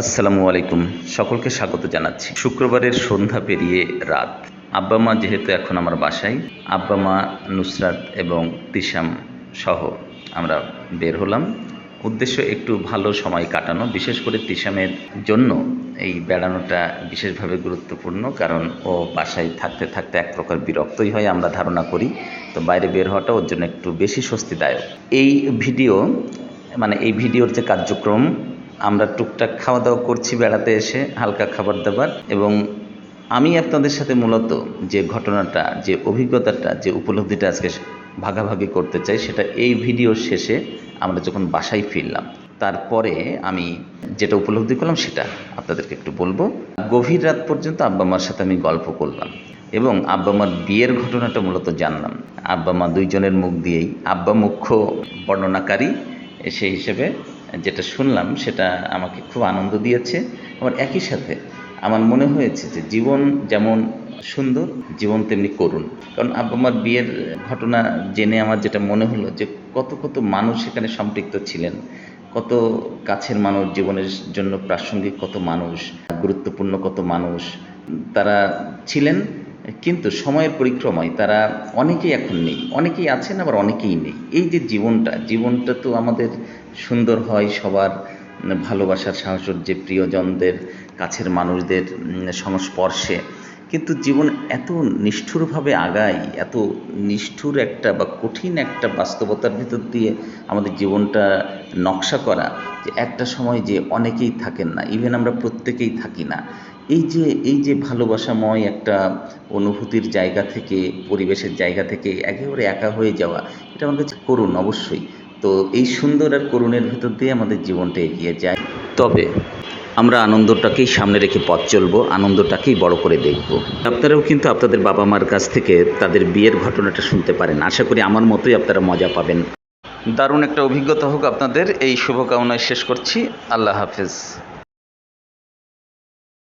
আসসালামু আলাইকুম। সকলকে স্বাগত জানাচ্ছি। শুক্রবারের সন্ধ্যা পেরিয়ে রাত। আব্বা মা যেহেতু এখন আমার বাসায়, আব্বা মা নুসরাত এবং তিশাম সহ আমরা বের হলাম। উদ্দেশ্য একটু ভালো সময় কাটানো, বিশেষ করে তিশামের জন্য এই বেড়ানোটা বিশেষভাবে গুরুত্বপূর্ণ, কারণ ও বাসায় থাকতে থাকতে এক প্রকার বিরক্তই হয়, আমরা ধারণা করি। তো বাইরে বের হওয়াটা ওর জন্য একটু বেশি স্বস্তিদায়ক। এই ভিডিও মানে এই ভিডিওর যে কার্যক্রম আমরা টুকটাক খাওয়া দাওয়া করছি বেড়াতে এসে, হালকা খাবার দাবার এবং আমি আপনাদের সাথে মূলত যে ঘটনাটা, যে অভিজ্ঞতাটা, যে উপলব্ধিটা আজকে ভাগাভাগি করতে চাই, সেটা এই ভিডিও শেষে আমরা যখন বাসায় ফিরলাম, তারপরে আমি যেটা উপলব্ধি করলাম সেটা আপনাদেরকে একটু বলব। গভীর রাত পর্যন্ত আব্বা মার সাথে আমি গল্প করলাম এবং আব্বা মার বিয়ের ঘটনাটা মূলত জানলাম। আব্বা মা দুইজনের মুখ দিয়েই আব্বা মুখ্য বর্ণনাকারী সেই হিসেবে যেটা শুনলাম সেটা আমাকে খুব আনন্দ দিয়েছে। আবার একই সাথে আমার মনে হয়েছে যে জীবন যেমন সুন্দর, জীবন তেমনি করুণ। কারণ আব্বামার বিয়ের ঘটনা জেনে আমার যেটা মনে হলো যে কত কত মানুষ সেখানে সম্পৃক্ত ছিলেন। কত কাছের মানুষ, জীবনের জন্য প্রাসঙ্গিক কত মানুষ, গুরুত্বপূর্ণ কত মানুষ, তারা ছিলেন কিন্তু সময়ের পরিক্রমায় তারা অনেকেই এখন নেই, অনেকেই আছেন আবার অনেকেই নেই। এই যে জীবনটা জীবনটা তো আমাদের সুন্দর হয়, সবার ভালোবাসার সাহচর্যে প্রিয়জনদের, কাছের মানুষদের সংস্পর্শে। কিন্তু জীবন এত নিষ্ঠুরভাবে আগায়, এত নিষ্ঠুর একটা বা কঠিন একটা বাস্তবতার ভিতর দিয়ে আমাদের জীবনটা নকশা করা, যে একটা সময় যে অনেকেই থাকেন না ইভেন আমরা প্রত্যেকেই থাকি না। এই যে এই যে ভালোবাসাময় একটা অনুভূতির জায়গা থেকে, পরিবেশের জায়গা থেকে একেবারে একা হয়ে যাওয়া, এটা আমার কাছে করুন অবশ্যই। তো এই সুন্দর আর করুণের ভেতর দিয়ে আমাদের জীবনটা এগিয়ে যায়। তবে আমরা আনন্দটাকেই সামনে রেখে পথ চলবো, আনন্দটাকেই বড় করে দেখব। আপনারাও কিন্তু আপনাদের বাবা মার কাছ থেকে তাদের বিয়ের ঘটনাটা শুনতে পারেন। আশা করি আমার মতোই আপনারা মজা পাবেন। দারুণ একটা অভিজ্ঞতা হোক আপনাদের। এই শুভকামনায় শেষ করছি। আল্লাহ হাফেজ।